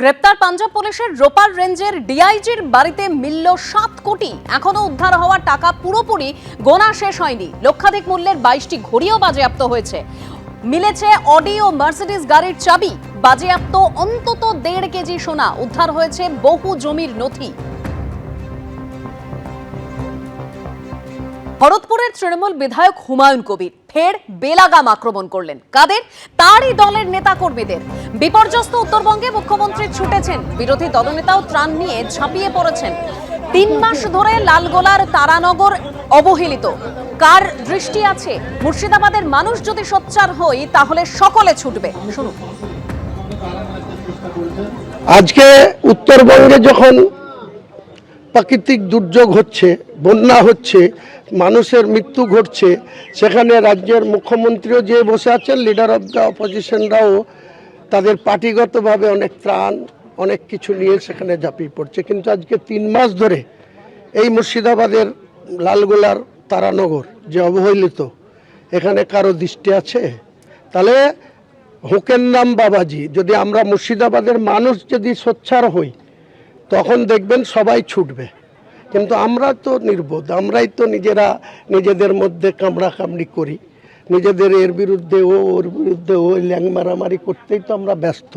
গ্রেপ্তার পাঞ্জাব পুলিশের রোপার রেঞ্জের ডিআইজির বাড়িতে মিলল সাত কোটি। এখনও উদ্ধার হওয়া টাকা পুরোপুরি গোনা শেষ হয়নি। লক্ষাধিক মূল্যের বাইশটি ঘড়িও বাজেয়াপ্ত হয়েছে। মিলেছে অডি ও মার্সিডিস গাড়ির চাবি। বাজেয়াপ্ত অন্তত দেড় কেজি সোনা। উদ্ধার হয়েছে বহু জমির নথি। ভরতপুরের তৃণমূল বিধায়ক হুমায়ুন কবির। ফের বেলাগাম আক্রমণ করলেন। কাদের? তারই দলের নেতা কর্মীদের বিপর্যস্ত উত্তরবঙ্গে মুখ্যমন্ত্রী ছুটেছেন। বিরোধী দলনেতাও ত্রাণ নিয়ে ঝাঁপিয়ে পড়েছেন। তিন মাস ধরে লালগোলার তারানগর অবহেলিত। কার দৃষ্টি আছে? মুর্শিদাবাদের মানুষ যদি সোচ্চার হই, তাহলে সকলে ছুটবে। শুনুন। আজকে উত্তরবঙ্গে যখন প্রাকৃতিক দুর্যোগ হচ্ছে, বন্যা হচ্ছে, মানুষের মৃত্যু ঘটছে। সেখানে রাজ্যের মুখ্যমন্ত্রীও যে বসে আছেন লিডার অফ দ্য অপোজিশনরাও তাদের পার্টিগতভাবে অনেক ত্রাণ, অনেক কিছু নিয়ে সেখানে ঝাঁপিয়ে পড়ছে। কিন্তু আজকে তিন মাস ধরে এই মুর্শিদাবাদের লালগোলার তারানগর যে অবহেলিত, এখানে কারও দৃষ্টি আছে? তাহলে হুকের নাম বাবাজি, যদি আমরা মুর্শিদাবাদের মানুষ যদি সোচ্চার হই তখন দেখবেন সবাই ছুটবে। কিন্তু আমরা তো নির্বোধ, আমরাই তো নিজেরা নিজেদের মধ্যে কামড়াকামড়ি করি। নিজেদের এর বিরুদ্ধে ও ওর বিরুদ্ধে ও ল্যাং মারামারি করতেই তো আমরা ব্যস্ত।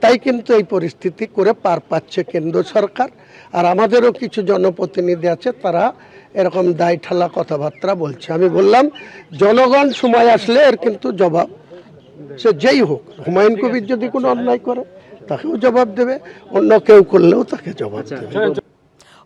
তাই কিন্তু এই পরিস্থিতি করে পার পাচ্ছে কেন্দ্র সরকার। আর আমাদেরও কিছু জনপ্রতিনিধি আছে, তারা এরকম দায় ঠালা কথাবার্তা বলছে। আমি বললাম, জনগণ সময় আসলে এর কিন্তু জবাব। সে যেই হোক, হুমায়ুন কবির যদি কোনো অন্যায় করে তাকেও জবাব দেবে অন্য কেউ করলেও তাকে জবাব দেবে।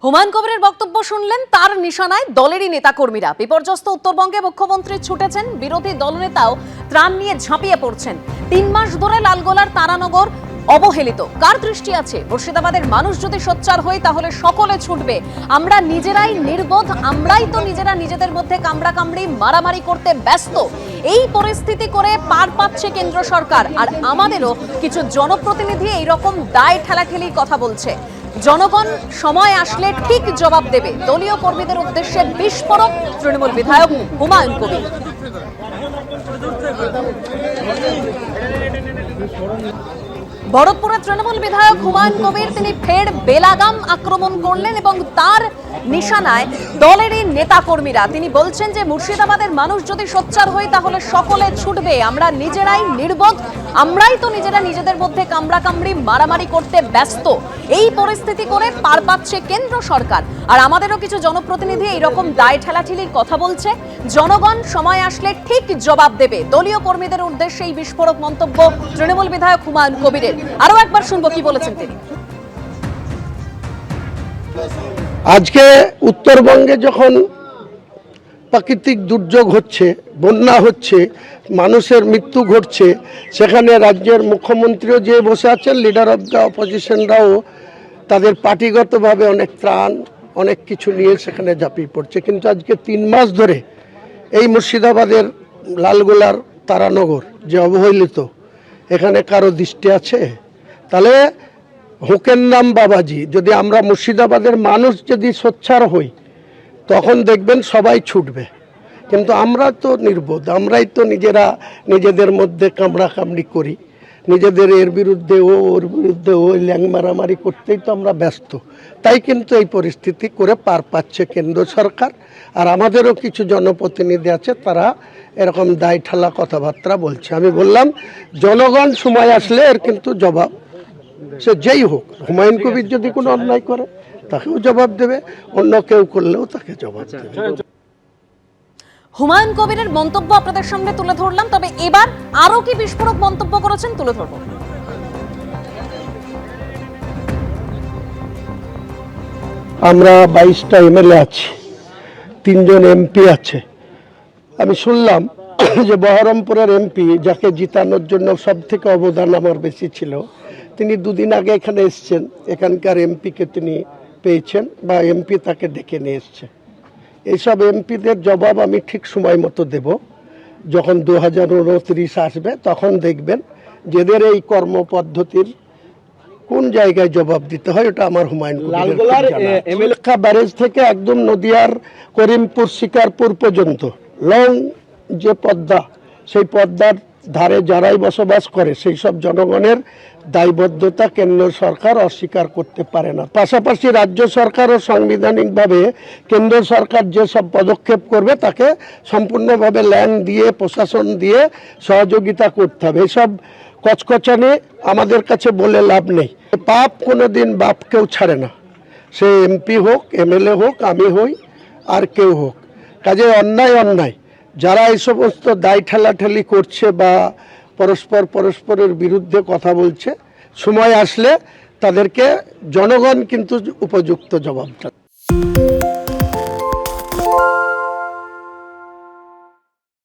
হুমায়ুন কবিরের বক্তব্য শুনলেন তার নিশানায় দলেরই নেতাকর্মীরা। বিপর্যস্ত উত্তরবঙ্গে মুখ্যমন্ত্রী ছুটেছেন বিরোধী দলনেতাও ত্রাণ নিয়ে ঝাঁপিয়ে পড়ছেন। তিন মাস ধরে লালগোলার তারানগর অবহেলিত। কার দৃষ্টি আছে? মুর্শিদাবাদের মানুষ যদি সোচ্চার হই, তাহলে সকলে ছুটবে। আমরা নিজেরাই নির্বোধ, আমরাই তো নিজেরা নিজেদের মধ্যে কামড়া কামড়ি মারামারি করতে ব্যস্ত। এই পরিস্থিতি করে পার পাচ্ছে কেন্দ্র সরকার। আর আমাদেরও কিছু জনপ্রতিনিধি এই রকম দায় ঠেলাঠেলি কথা বলছে। জনগণ সময় আসলে ঠিক জবাব দেবে। দলীয় কর্মীদের উদ্দেশ্যে বিস্ফোরক, তৃণমূল বিধায়ক হুমায়ুন কবির। ভরতপুরের তৃণমূল বিধায়ক হুমায়ুন কবির, তিনি ফের বেলাগাম আক্রমণ করলেন এবং তার নিশানায় দলেরই নেতাকর্মীরা, তিনি বলছেন যে মুর্শিদাবাদের মানুষ যদি সোচ্চার হয় তাহলে সকলে ছুটবে, আমরা নিজেরাই নির্বোধ। আমরাই তো নিজেরা নিজেদের মধ্যে কামড়া কামড়ি, মারামারি করতে ব্যস্ত। এই পরিস্থিতি করে পার পাচ্ছে কেন্দ্র সরকার। আর আমাদেরও কিছু জনপ্রতিনিধি এইরকম দায় ঠেলাঠেলির কথা বলছে। জনগণ সময় আসলে ঠিক জবাব দেবে। দলীয় কর্মীদের উদ্দেশ্যে এই বিস্ফোরক মন্তব্য তৃণমূল বিধায়ক হুমায়ুন কবিরের। আরও একবার শুনব কি বলেছেন তিনি। আজকে উত্তরবঙ্গে যখন প্রাকৃতিক দুর্যোগ হচ্ছে, বন্যা হচ্ছে, মানুষের মৃত্যু ঘটছে। সেখানে রাজ্যের মুখ্যমন্ত্রীও যে বসে আছেন লিডার অফ দ্য অপোজিশনরাও তাদের পার্টিগতভাবে অনেক ত্রাণ, অনেক কিছু নিয়ে সেখানে ঝাঁপিয়ে পড়ছে। কিন্তু আজকে তিন মাস ধরে এই মুর্শিদাবাদের লালগোলার তারানগর যে অবহেলিত, এখানে কারও দৃষ্টি আছে? তাহলে হুকের নাম বাবাজি, যদি আমরা মুর্শিদাবাদের মানুষ যদি সোচ্চার হই তখন দেখবেন সবাই ছুটবে। কিন্তু আমরা তো নির্বোধ, আমরাই তো নিজেরা নিজেদের মধ্যে কামড়াকামড়ি করি। নিজেদের এর বিরুদ্ধে ও ওর বিরুদ্ধে ও ল্যাং মারামারি করতেই তো আমরা ব্যস্ত। তাই কিন্তু এই পরিস্থিতি করে পার পাচ্ছে কেন্দ্র সরকার। আর আমাদেরও কিছু জনপ্রতিনিধি আছে, তারা এরকম দায় ঠালা কথাবার্তা বলছে। আমি বললাম, জনগণ সময় আসলে এর কিন্তু জবাব। সে যেই হোক, হুমায়ুন কবির যদি কোনো অন্যায় করে তাকেও জবাব দেবে অন্য কেউ করলেও তাকে জবাব দেবে। হুমায়ুন কবিরের মন্তব্য আপনাদের সামনে তুলে ধরলাম তবে এবার আরও কি বিস্ফোরক মন্তব্য করেছেন তুলে ধরবো। আমরা বাইশটা এমএলএ আছি তিনজন এমপি আছে। আমি শুনলাম যে বহরমপুরের এমপি যাকে জিতানোর জন্য সব থেকে অবদান আমার বেশি ছিল তিনি দুদিন আগে এখানে এসছেন এখানকার এমপিকে তিনি পেয়েছেন বা এমপি তাকে ডেকে নিয়ে এসছে। এইসব এমপিদের জবাব আমি ঠিক সময় মতো দেব। যখন দু হাজার উনত্রিশ আসবে তখন দেখবেন যেদের এই কর্মপদ্ধতির কোন জায়গায় জবাব দিতে হয় ওটা আমার হুমায়ুন লালগোলার ব্যারেজ থেকে একদম নদিয়ার করিমপুর শিকারপুর পর্যন্ত। লং যে পদ্মা সেই পদ্মার ধারে যারাই বসবাস করে, সেই সব জনগণের দায়বদ্ধতা কেন্দ্র সরকার অস্বীকার করতে পারে না। পাশাপাশি রাজ্য সরকারও সাংবিধানিকভাবে কেন্দ্র সরকার যেসব পদক্ষেপ করবে, তাকে সম্পূর্ণভাবে ল্যান্ড দিয়ে, প্রশাসন দিয়ে সহযোগিতা করতে হবে। এসব কচকচানে আমাদের কাছে বলে লাভ নেই। পাপ কোনো দিন বাপ কেউ ছাড়ে না। সে এমপি হোক, এমএলএ হোক, আমি হই, আর কেউ হোক। কাজে অন্যায় অন্যায়। যারা এই সমস্ত দায় ঠেলাঠেলি করছে বা পরস্পর পরস্পরের বিরুদ্ধে কথা বলছে, সময় আসলে তাদেরকে জনগণ কিন্তু উপযুক্ত জবাবটা